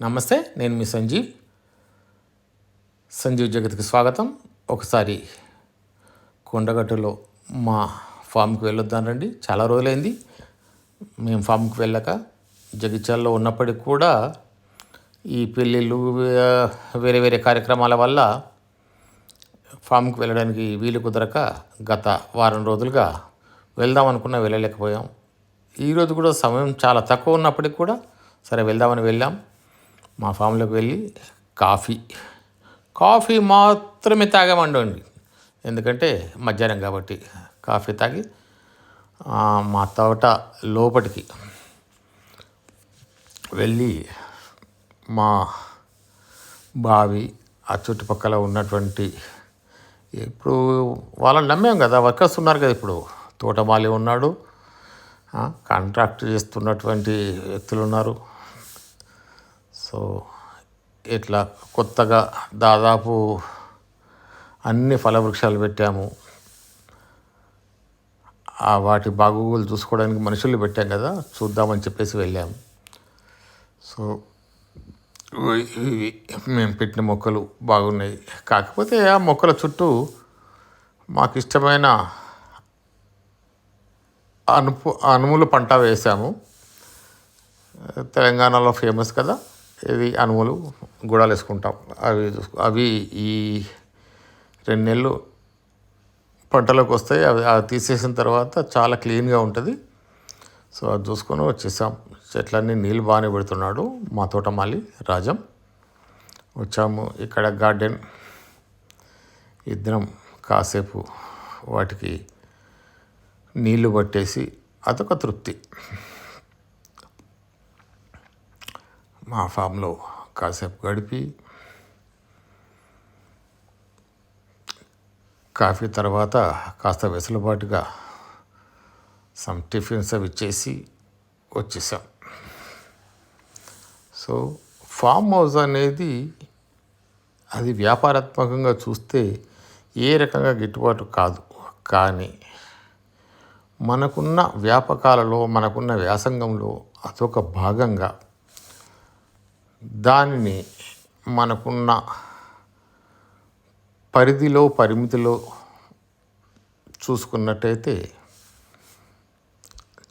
నమస్తే నేను మీ సంజీవ్. సంజీవ్ జగత్కి స్వాగతం. ఒకసారి కొండగట్టులో మా ఫామ్కి వెళ్ళొద్దానండి చాలా రోజులైంది. మేము ఫామ్కి వెళ్ళక జగిత్యాల్లో ఉన్నప్పటికి కూడా ఈ పెళ్ళిళ్ళు వేరే వేరే కార్యక్రమాల వల్ల ఫామ్కి వెళ్ళడానికి వీలు కుదరక గత వారం రోజులుగా వెళ్దాం అనుకున్నా వెళ్ళలేకపోయాం ఈరోజు కూడా సమయం చాలా తక్కువ ఉన్నప్పటికి కూడా సరే వెళ్దామని వెళ్ళాం. మా ఫామ్లోకి వెళ్ళి కాఫీ. కాఫీ మాత్రమే తాగామండి ఎందుకంటే మధ్యాహ్నం కాబట్టి కాఫీ తాగి మా తోట లోపటికి వెళ్ళి మా బావి ఆ చుట్టుపక్కల ఉన్నటువంటి ఇప్పుడు వాళ్ళని నమ్మాం కదా వర్కర్స్ ఉన్నారు కదా ఇప్పుడు. తోటమాలి ఉన్నాడు కాంట్రాక్ట్ చేస్తున్నటువంటి వ్యక్తులు ఉన్నారు. సో ఇట్లా కొత్తగా దాదాపు అన్ని ఫలవృక్షాలు పెట్టాము. వాటి బాగోగులు చూసుకోవడానికి మనుషులు పెట్టాం కదా చూద్దామని చెప్పేసి వెళ్ళాము సో ఇవి- మేము పెట్టిన మొక్కలు బాగున్నాయి. కాకపోతే ఆ మొక్కల చుట్టూ మాకు ఇష్టమైన అనుపు అనుముల పంట వేసాము. తెలంగాణలో ఫేమస్ కదా ఇది అనుములు గుడాలు వేసుకుంటాం. అవి చూసుకో- అవి ఈ రెండు నెలలు పంటలోకి వస్తాయి. అవి అవి తీసేసిన తర్వాత చాలా క్లీన్గా ఉంటుంది. సో అది చూసుకొని వచ్చేసాం. చెట్లన్నీ నీళ్ళు బాగానే పెడుతున్నాడు మా తోటమాలి రాజం. వచ్చాము ఇక్కడ గార్డెన్. ఇద్దరం కాసేపు వాటికి నీళ్ళు పట్టేసి అదొక తృప్తి. మా ఫామ్లో కాసేపు గడిపి కాఫీ తర్వాత కాస్త వెసులుబాటుగా సమ్ టిఫిన్స్ అవి చేసి వచ్చేసాం. సో ఫామ్ హౌస్ అనేది అది వ్యాపారాత్మకంగా చూస్తే ఏ రకంగా గిట్టుబాటు కాదు. కానీ మనకున్న వ్యాపకాలలో మనకున్న వ్యాసంగంలో అదొక భాగంగా దానిని మనకున్న పరిధిలో పరిమితిలో చూసుకున్నట్టయితే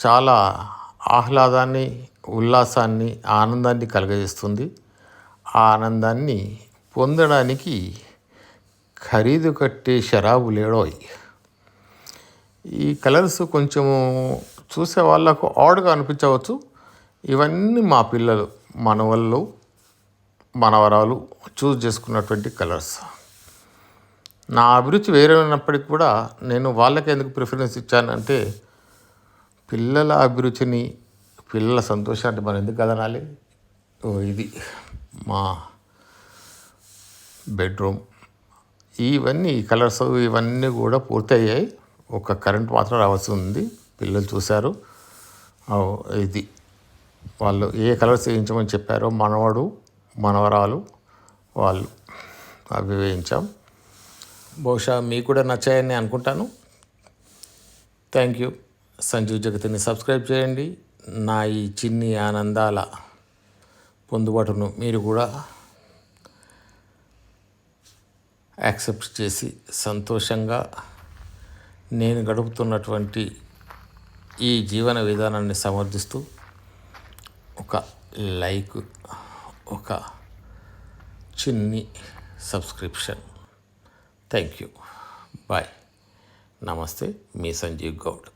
చాలా ఆహ్లాదాన్ని ఉల్లాసాన్ని ఆనందాన్ని కలుగజేస్తుంది. ఆ ఆనందాన్ని పొందడానికి ఖరీదు కట్టే షరాబు లేడోయ్ ఈ కలర్స్ కొంచెము చూసే వాళ్ళకు ఆడ్గా అనిపించవచ్చు. ఇవన్నీ మా పిల్లలు మనవళ్ళు మనవరాలు చూస్ చేసుకున్నటువంటి కలర్స్. నా అభిరుచి వేరే ఉన్నప్పటికీ కూడా నేను వాళ్ళకి ఎందుకు ప్రిఫరెన్స్ ఇచ్చానంటే పిల్లల అభిరుచిని పిల్లల సంతోషాన్ని మనం ఎందుకు కదనాలి? ఓ ఇది మా బెడ్రూమ్. ఇవన్నీ ఈ కలర్స్ ఇవన్నీ కూడా పూర్తయ్యాయి. ఒక కరెంట్ మాత్రం రావాల్సి ఉంది. పిల్లలు చూశారు. ఇది వాళ్ళు ఏ కలర్స్ వేయించమని చెప్పారో మనవాడు మనవరాలు వాళ్ళు అవి వేయించాం బహుశా మీకు కూడా నచ్చాయని అనుకుంటాను. Thank you. సంజీవ్ జగతిని సబ్స్క్రైబ్ చేయండి. నా ఈ చిన్ని ఆనందాల పొందుబాటును మీరు కూడా యాక్సెప్ట్ చేసి సంతోషంగా నేను గడుపుతున్నటువంటి ఈ జీవన విధానాన్ని సమర్థిస్తూ ఒక లైక్ ఒక చిన్ని సబ్స్క్రిప్షన్. థ్యాంక్ యూ బాయ్ నమస్తే మీ సంజీవ్ గౌడ్